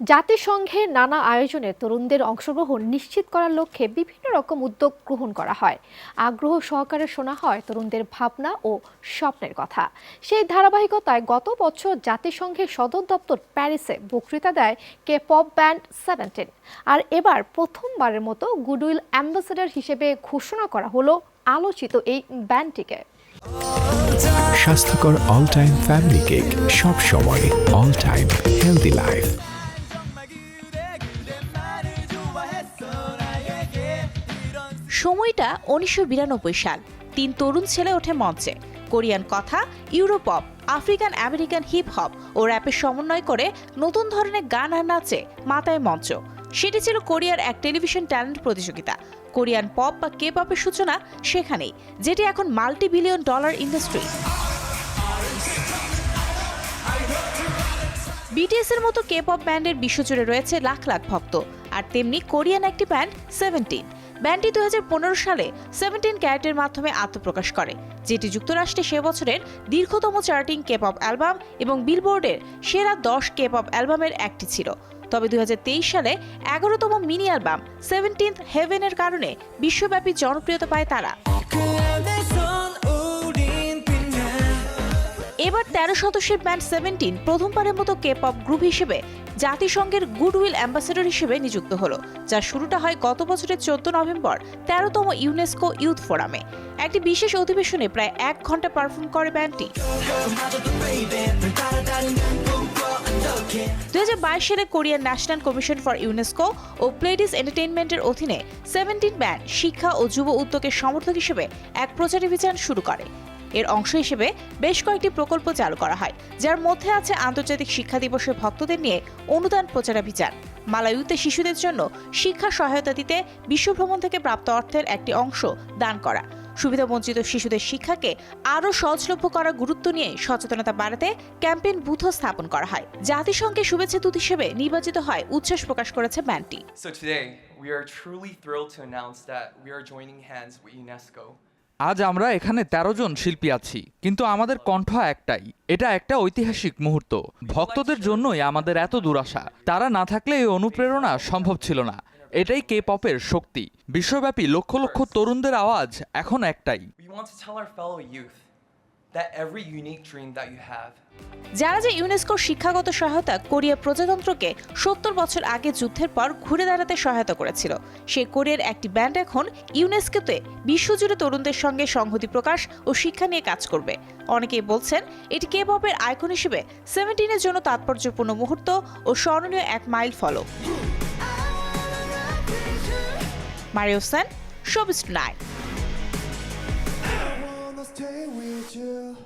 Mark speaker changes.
Speaker 1: জাতিসংঘের নানা আয়োজনে তরুণদের অংশগ্রহণ নিশ্চিত করার লক্ষ্যে বিভিন্ন রকম উদ্যোগ গ্রহণ করা হয়। আগ্রহ সহকারে শোনা হয় তরুণদের ভাবনা ও স্বপ্নের কথা। সেই ধারাবাহিকতায় গত বছর জাতিসংঘের সদর দপ্তর প্যারিসে বক্তৃতা দেয় কে পপ ব্যান্ড সেভেন্টিন আর এবার প্রথমবারের মতো গুডউইল অ্যাম্বাসেডর হিসেবে ঘোষণা করা হলো আলোচিত এই ব্যান্ডটিকে
Speaker 2: স্বাস্থ্যকর অল টাইম ফ্যামিলি কেক সব সময় অল টাইম হেলদি লাইফ
Speaker 3: সময়টা উনিশশো সাল। তিন তরুণ ছেলে ওঠে মঞ্চে। কোরিয়ান কথা Europop African American hip hop ও র্যাপের সমন্বয় করে নতুন ধরনের গান আর নাচে মাথায় মঞ্চ। সেটি ছিল কোরিয়ার এক টেলিভিশন ট্যালেন্ট প্রতিযোগিতা। কোরিয়ান পপ বা কে পপের সূচনা সেখানেই, যেটি এখন multi billion dollar industry BTS এর মতো কে পপ ব্যান্ডের বিশ্বজুড়ে রয়েছে লাখ লাখ ভক্ত, আর তেমনি কোরিয়ান একটি ব্যান্ড সেভেন্টিন ব্যান্ডটি দুই হাজার পনেরো সালে সেভেন্টিন ক্যারেটের মাধ্যমে আত্মপ্রকাশ করে, যেটি যুক্তরাষ্ট্রে সে বছরের দীর্ঘতম চার্টিং কেপ পপ অ্যালবাম এবং বিলবোর্ডের সেরা দশ কেপ পপ অ্যালবামের একটি ছিল। তবে দুই হাজার তেইশ সালে এগারোতম মিনি অ্যালবাম, সেভেন্টিন্থ হেভেনের কারণে বিশ্বব্যাপী জনপ্রিয়তা পায় তারা। এবার তেরো সদস্যের ব্যান্ড সেভেন্টিন প্রথমবারের মতো কে পপ গ্রুপ হিসেবে জাতিসংঘের গুডউইল অ্যাম্বাসেডর হিসেবে নিযুক্ত হলো যা শুরুটা হয় গত বছরের চোদ্দ নভেম্বর তেরোতম ইউনেস্কো ইউথ ফোরামে একটি বিশেষ অধিবেশনে প্রায় এক ঘণ্টা পারফর্ম করে ব্যান্ডটি। দু হাজার বাইশ সালে Korean National Commission for UNESCO O Pledis এন্টারটেইনমেন্টের অধীনে সেভেন্টিন ব্যান্ড শিক্ষা ও যুব উদ্যোগের সমর্থক হিসেবে এক প্রচারাভিযান শুরু করে। এর অংশ হিসেবে বেশ কয়েকটি প্রকল্প চালু করা হয়, যার মধ্যে আছে আন্তর্জাতিক শিক্ষা দিবসের ভক্তদের নিয়ে অনুদান প্রচারাভিযান মালায়ুতে শিশুদের জন্য শিক্ষা সহায়তা দিতে বিশ্বভ্রমণ থেকে প্রাপ্ত অর্থের একটি অংশ দান করা। সুবিধাবঞ্চিত শিশুদের শিক্ষাকে আরও সহজলভ্য করার গুরুত্ব নিয়ে সচেতনতা বাড়াতে ক্যাম্পেইন বুথ স্থাপন করা হয়। জাতিসংঘের শুভেচ্ছা দূত হিসেবে নির্বাচিত হয় উচ্ছ্বাস প্রকাশ করেছে ব্যান্ডটি।
Speaker 4: We are truly thrilled to announce that we are joining hands with UNESCO.
Speaker 5: আজ আমরা এখানে ১৩ জন শিল্পী আছি, কিন্তু আমাদের কণ্ঠ একটাই। এটা একটা ঐতিহাসিক মুহূর্ত। ভক্তদের জন্যই আমাদের এত দুরাশা। তারা না থাকলে এই অনুপ্রেরণা সম্ভব ছিল না। এটাই কে পপের শক্তি। বিশ্বব্যাপী লক্ষ লক্ষ তরুণদের আওয়াজ এখন একটাই।
Speaker 4: That every unique dream that you have,
Speaker 3: যারা যে ইউনেস্কোর শিক্ষাগত সহায়তা কোরিয়া প্রজাতন্ত্রকে সত্তর বছর আগে যুদ্ধের পর ঘুরে দাঁড়াতে সহায়তা করেছিল সেই কোরিয়ার একটি ব্যান্ড এখন ইউনেস্কোতে বিশ্বজুড়ে তরুণদের সঙ্গে সংহতি প্রকাশ ও শিক্ষা নিয়ে কাজ করবে। অনেকেই বলছেন এটি কে পপের আইকন হিসেবে সেভেন্টিনের জন্য তাৎপর্যপূর্ণ মুহূর্ত ও স্মরণীয় এক মাইল ফলো মারিও সেন শোবিস নাইট you